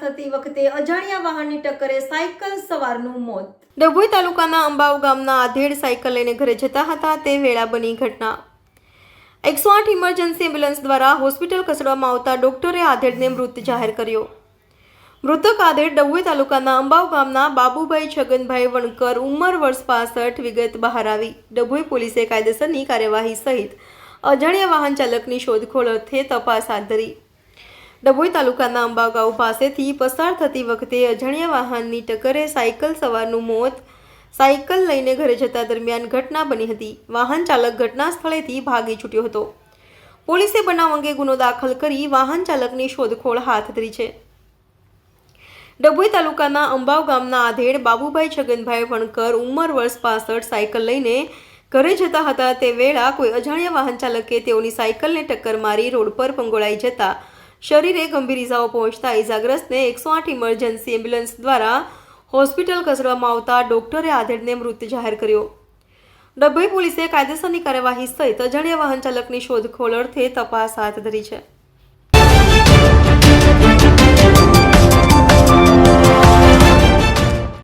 થતી વખતે અજાણ્યા વાહનની ટક્કરે સાયકલ સવારનું મોત. ડભોઈ તાલુકાના અંબાવ ગામના આધેડ સાયકલ લઈને ઘરે જતા હતા, તે વેળા બની ઘટના. એકસો આઠ ઇમરજન્સી એમ્બ્યુલન્સ દ્વારા હોસ્પિટલ ખસેડવામાં આવતા ડોક્ટરે આધેડને મૃત જાહેર કર્યો. મૃતક આધેડ ડભોઈ તાલુકાના અંબાવ ગામના બાબુભાઈ છગનભાઈ વણકર ઉંમર વર્ષ પાસઠ વિગત બહાર આવી. ડભોઈ પોલીસે કાયદેસરની કાર્યવાહી સહિત અજાણ્યા વાહન ચાલકની શોધખોળ અર્થે તપાસ હાથ ધરી. ડભોઈ તાલુકાના અંબાગાંવ પાસેથી પસાર થતી વખતે અજાણ્યા વાહનની ટક્કરે સાયકલ સવારનું મોત, સાયકલ લઈને ઘરે જતા દરમિયાન ઘટના બની હતી. વાહન ચાલક ઘટના સ્થળેથી ભાગી છૂટ્યો હતો. પોલીસે બનાવ અંગે ગુનો દાખલ કરી વાહન ચાલકની શોધખોળ હાથ ધરી છે. ડભોઈ તાલુકાના અંબાવ ગામના આધેડ બાબુભાઈ છગનભાઈ વણકર ઉંમર વર્ષ પાસઠ સાયકલ લઈને ઘરે જતા હતા. તે વેળા કોઈ અજાણ્યા વાહન ચાલકે તેઓની સાયકલને ટક્કર મારી રોડ પર પંગોળાઈ જતા શરીરે ગંભીર ઇજાઓ પહોંચતા ઇજાગ્રસ્તને એકસો આઠ ઇમરજન્સી એમ્બ્યુલન્સ દ્વારા હોસ્પિટલ ખસેડવામાં આવતા ડોક્ટરે આધેડને મૃત જાહેર કર્યો. ડભોઈ પોલીસે કાયદેસરની કાર્યવાહી સહિત અજાણ્યા વાહન ચાલકની શોધખોળ અર્થે તપાસ હાથ ધરી છે.